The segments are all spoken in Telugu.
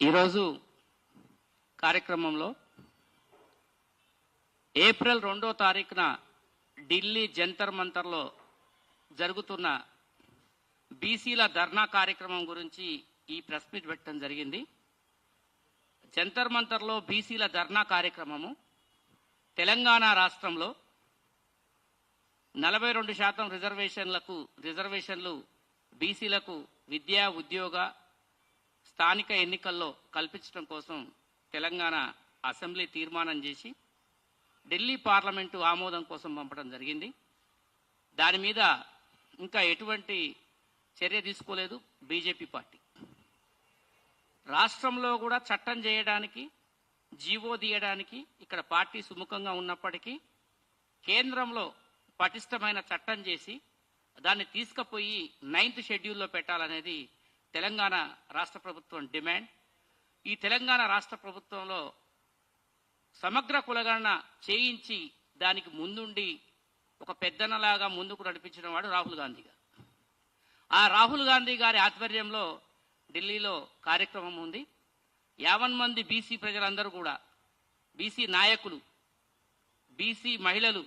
ఈరోజు కార్యక్రమంలో ఏప్రిల్ రెండో తారీఖున ఢిల్లీ జంతర్ మంతర్లో జరుగుతున్న బీసీల ధర్నా కార్యక్రమం గురించి ఈ ప్రెస్ మీట్ పెట్టడం జరిగింది. జంతర్ మంతర్లో బీసీల ధర్నా కార్యక్రమము తెలంగాణ రాష్ట్రంలో నలభై రెండు శాతం రిజర్వేషన్లకు రిజర్వేషన్లు బీసీలకు విద్యా ఉద్యోగ స్థానిక ఎన్నికల్లో కల్పించడం కోసం తెలంగాణ అసెంబ్లీ తీర్మానం చేసి ఢిల్లీ పార్లమెంటు ఆమోదం కోసం పంపడం జరిగింది. దాని మీద ఇంకా ఎటువంటి చర్య తీసుకోలేదు బీజేపీ పార్టీ. రాష్ట్రంలో కూడా చట్టం చేయడానికి జీవో తీయడానికి ఇక్కడ పార్టీ సుముఖంగా ఉన్నప్పటికీ కేంద్రంలో పటిష్టమైన చట్టం చేసి దాన్ని తీసుకుపోయి నైన్త్ షెడ్యూల్లో పెట్టాలనేది తెలంగాణ రాష్ట్ర ప్రభుత్వం డిమాండ్. ఈ తెలంగాణ రాష్ట్ర ప్రభుత్వంలో సమగ్ర కులగణన చేయించి దానికి ముందుండి ఒక పెద్దనలాగా ముందుకు నడిపించిన వాడు రాహుల్ గాంధీ గారు ఆ రాహుల్ గాంధీ గారి ఆధ్వర్యంలో ఢిల్లీలో కార్యక్రమం ఉంది. యావన్ మంది బీసీ ప్రజలందరూ కూడా బీసీ నాయకులు బీసీ మహిళలు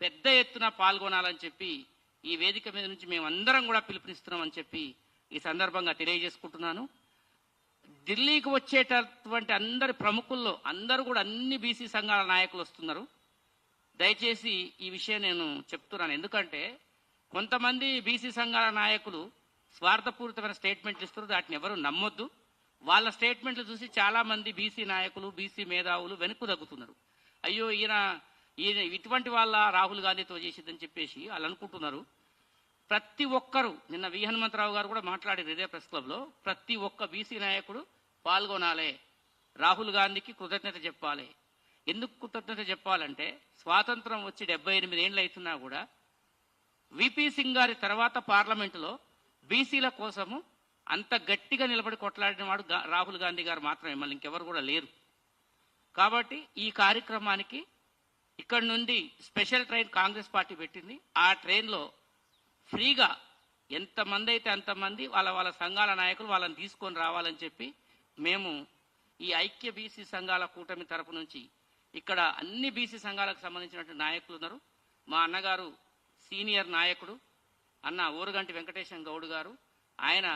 పెద్ద ఎత్తున పాల్గొనాలని చెప్పి ఈ వేదిక మీద నుంచి మేమందరం కూడా పిలుపునిస్తున్నామని చెప్పి ఈ సందర్భంగా తెలియజేసుకుంటున్నాను. ఢిల్లీకి వచ్చేటటువంటి అందరి ప్రముఖుల్లో అందరూ కూడా అన్ని బీసీ సంఘాల నాయకులు వస్తున్నారు. దయచేసి ఈ విషయం నేను చెప్తున్నాను. ఎందుకంటే కొంతమంది బీసీ సంఘాల నాయకులు స్వార్థపూరితమైన స్టేట్మెంట్లు ఇస్తున్నారు. వాటిని ఎవరు నమ్మొద్దు. వాళ్ళ స్టేట్మెంట్లు చూసి చాలామంది బీసీ నాయకులు బీసీ మేధావులు వెనుక్కు తగ్గుతున్నారు అయ్యో ఈయన ఈయన ఇటువంటి వాళ్ళ రాహుల్ గాంధీతో చేసిందని చెప్పేసి వాళ్ళు అనుకుంటున్నారు. ప్రతి ఒక్కరు నిన్న వి. హనుమంతరావు గారు కూడా మాట్లాడారు ఇదే ప్రెస్ క్లబ్లో ప్రతి ఒక్క బీసీ నాయకుడు పాల్గొనాలి. రాహుల్ గాంధీకి కృతజ్ఞత చెప్పాలి. ఎందుకు కృతజ్ఞత చెప్పాలంటే స్వాతంత్రం వచ్చి డెబ్బై ఎనిమిది ఏళ్ళు అవుతున్నా కూడా విపి సింగ్ గారి తర్వాత పార్లమెంటులో బీసీల కోసము అంత గట్టిగా నిలబడి కొట్లాడిన వాడు రాహుల్ గాంధీ గారు మాత్రమే మళ్ళీ ఇంకెవరు కూడా లేరు. కాబట్టి ఈ కార్యక్రమానికి ఇక్కడ నుండి స్పెషల్ ట్రైన్ కాంగ్రెస్ పార్టీ పెట్టింది. ఆ ట్రైన్లో ఫ్రీగా ఎంతమంది అయితే అంతమంది వాళ్ళ వాళ్ళ సంఘాల నాయకులు వాళ్ళని తీసుకొని రావాలని చెప్పి మేము ఈ ఐక్య బీసీ సంఘాల కూటమి తరపు నుంచి ఇక్కడ అన్ని బీసీ సంఘాలకు సంబంధించినటువంటి నాయకులు ఉన్నారు. మా అన్నగారు సీనియర్ నాయకుడు అన్న ఊరుగంటి వెంకటేశం గౌడ్ గారు ఆయన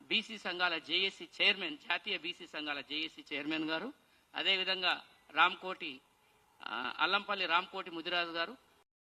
బీసీ సంఘాల జేఏసీ చైర్మన్ జాతీయ బీసీ సంఘాల జేఏసీ చైర్మన్ గారు అదేవిధంగా రామ్కోటి అల్లంపల్లి రామ్కోటి ముదిరాజు గారు